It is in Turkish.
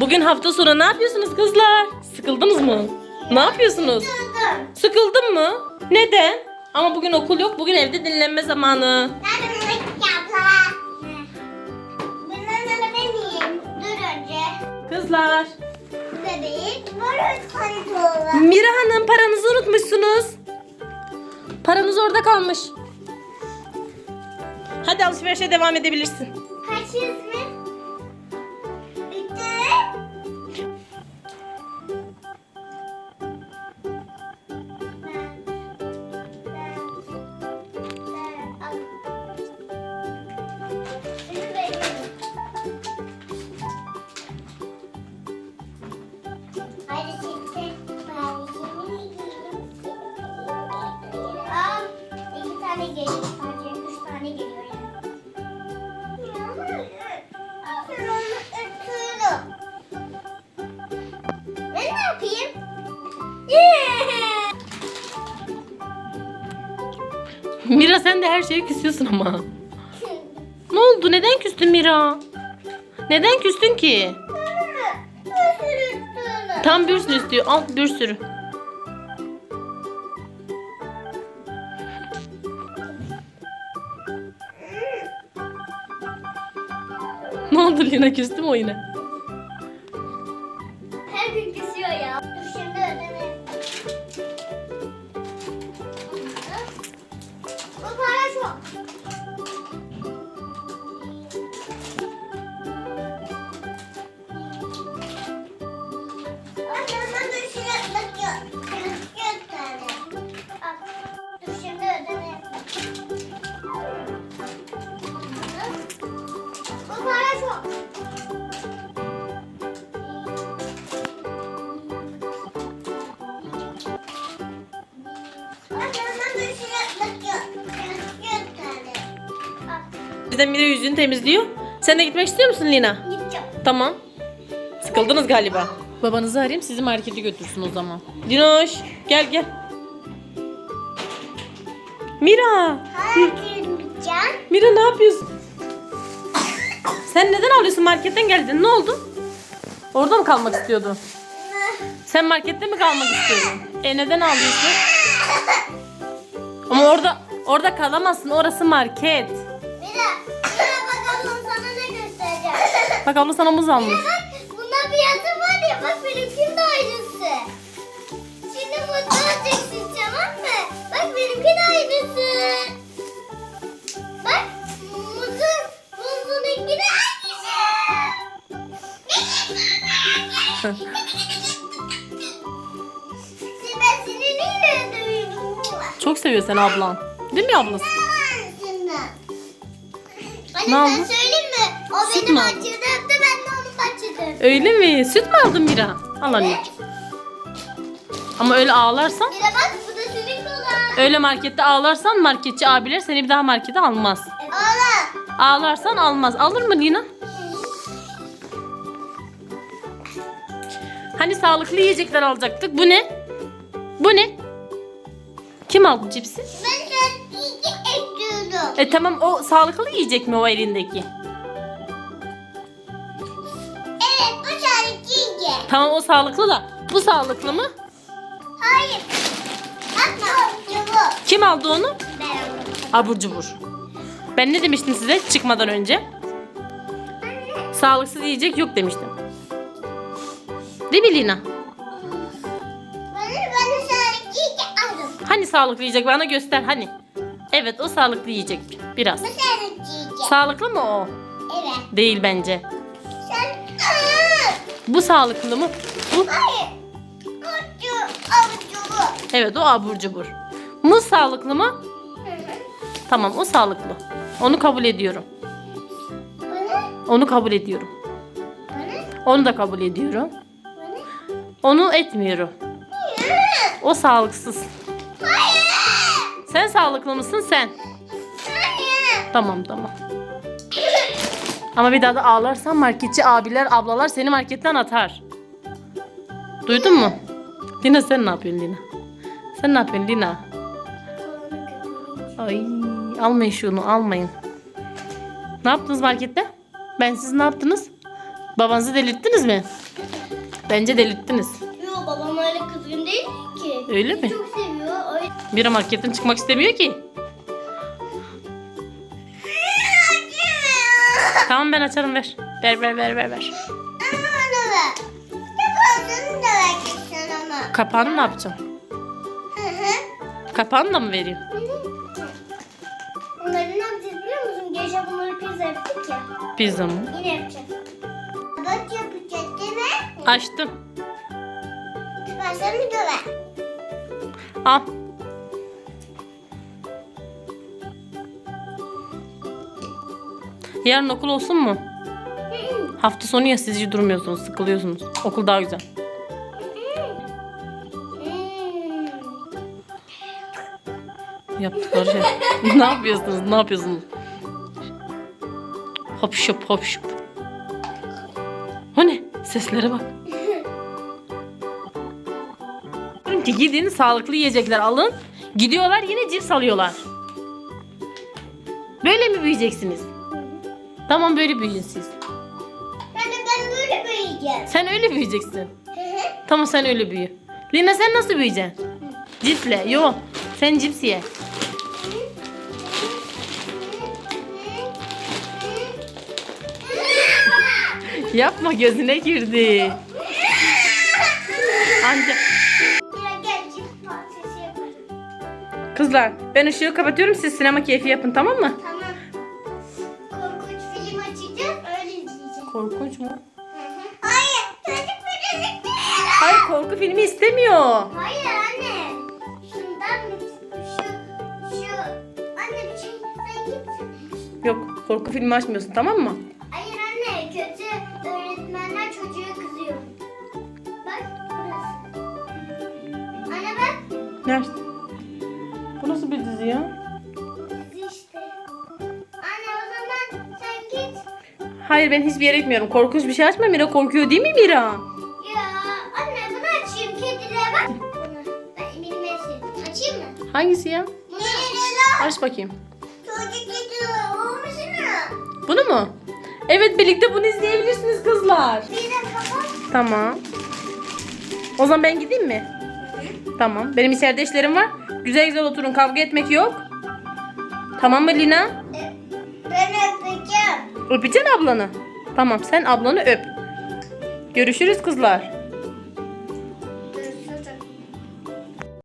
Bugün hafta sonu ne yapıyorsunuz kızlar? Sıkıldınız mı? Ne yapıyorsunuz? Durdum. Sıkıldın mı? Neden? Ama bugün okul yok. Bugün evde dinlenme zamanı. Melek abla? Bunları. Dur önce. Kızlar. Bebek. Böyle kontrolü. Mira Hanım paranızı unutmuşsunuz. Paranız orada kalmış. Hadi alışverişe devam edebilirsin. Kaç yüz Mira sen de her şeye küsüyorsun ama. Ne oldu? Neden küstün Mira? Neden küstün ki? Tam bir sürü istiyor. Al bir sürü. Ne oldu Lina küstü mü o yine? De Mira yüzünü temizliyor. Sen de gitmek istiyor musun Lina? Gideceğim. Tamam. Sıkıldınız galiba. Babanızı arayayım sizi markete götürsün o zaman. Dinoş gel gel. Mira. Hayır gideceğim. Mira ne yapıyorsun? Sen neden ağlıyorsun? Marketten geldin. Ne oldu? Orada mı kalmak istiyordun? Sen markette mi kalmak istiyordun? E neden ağlıyorsun? Ama orada orada kalamazsın. Orası market. Mira, Mira bakalım sana ne göstereceğim. Bak abla sana muz almış. Bak bunda fiyatı var ya bak benimkinin de aynısı. Şimdi mutlu olacaksın tamam mı? Bak benimki de aynısı. Çok seviyor seni ablan. Değil mi ablası? Ne ben oldu? söyleyeyim mi? O Süt benim aldın? öptü ben de bahçede öptüm. Öyle mi? Süt mü aldın Mira? Al anne. Ama öyle ağlarsan, Mira bak bu da senin kolan. öyle markette ağlarsan marketçi abiler seni bir daha markete almaz. Oğlum. Ağlarsan almaz. Alır mı Lina? Hani sağlıklı yiyecekler alacaktık. Bu ne? Bu ne? Kim aldı cipsi? Ben de iki ekliyorum. E tamam o sağlıklı yiyecek mi o elindeki? Evet bu tane çizgi. Tamam o sağlıklı da. Bu sağlıklı mı? Hayır. Atma. Çabuk. Kim aldı onu? Ben aldım. Abur cubur. Ben ne demiştim size çıkmadan önce? Sağlıksız yiyecek yok demiştim. Değil mi Lina? Hani sağlıklı yiyecek bana göster hani. Evet o sağlıklı yiyecek biraz. Sağlıklı mı o? Evet. Değil bence. Bu sağlıklı mı? Bu. Evet o abur cubur. Muz sağlıklı mı? Tamam o sağlıklı. Onu kabul ediyorum. Onu kabul ediyorum. Onu da kabul ediyorum. Onu etmiyorum. O sağlıksız. Hayır. Sen sağlıklı mısın sen? Hayır. Tamam tamam. Ama bir daha da ağlarsan marketçi abiler ablalar seni marketten atar. Duydun mu? Lina sen ne yapıyorsun Lina? Sen ne yapıyorsun Lina? Ay almayın şunu almayın. Ne yaptınız markette? Ben siz ne yaptınız? Babanızı delirttiniz mi? Bence delirttiniz. Yok babam öyle kızgın değil ki. Öyle mi? Çok seviyor. O Biri marketten çıkmak istemiyor ki. Tamam ben açarım ver. Ver ver ver ver ver. Kapağını ne yapacağım? Hı hı. Kapağını da mı vereyim? Onları ne yapacağız biliyor musun? Gece bunları pizza yaptık ya. Pizza mı? Yine yapacağız. Bak mi? Açtım. Ben sana bir de ver. Al. Yarın okul olsun mu? Hafta sonu ya siz hiç durmuyorsunuz, sıkılıyorsunuz. Okul daha güzel. Yaptıkları şey. ne yapıyorsunuz? Ne yapıyorsunuz? Hop şup hop şup. Seslere bak. Diyorum ki gidin sağlıklı yiyecekler alın. Gidiyorlar yine cips alıyorlar. Böyle mi büyüyeceksiniz? Tamam böyle büyüyün siz. Ben de ben böyle büyüyeceğim. Sen öyle büyüyeceksin. Tamam sen öyle büyü. Lina sen nasıl büyüyeceksin? Cipsle. Yo. Sen cips ye. Yapma gözüne girdi. Anca. Kızlar ben ışığı kapatıyorum siz sinema keyfi yapın tamam mı? Tamam. Korkunç film açacağız öyle izleyeceğiz. Korkunç mu? Hayır çocuk filmi değil. Hayır korku filmi istemiyor. Hayır anne. Şundan mı? Şu, şu. Anne bir şey sen gitsene. Yok korku filmi açmıyorsun tamam mı? Nerede? Bu nasıl bir dizi ya? Dizi işte. Anne o zaman sen git. Hayır ben hiçbir yere gitmiyorum. Korkunç bir şey açma Mira korkuyor değil mi Mira? Ya anne bunu açayım kedilere bak. Bunu ben en sevdiğim. Açayım mı? Hangisi ya? Bunu Aç bakayım. Çocuk kedi olmuşsun. Bunu mu? Evet birlikte bunu izleyebilirsiniz kızlar. Bir de kapat. Tamam. O zaman ben gideyim mi? Tamam. Benim içeride işlerim var. Güzel güzel oturun. Kavga etmek yok. Tamam mı Lina? Ben öpeceğim. Öpeceksin ablanı. Tamam sen ablanı öp. Görüşürüz kızlar.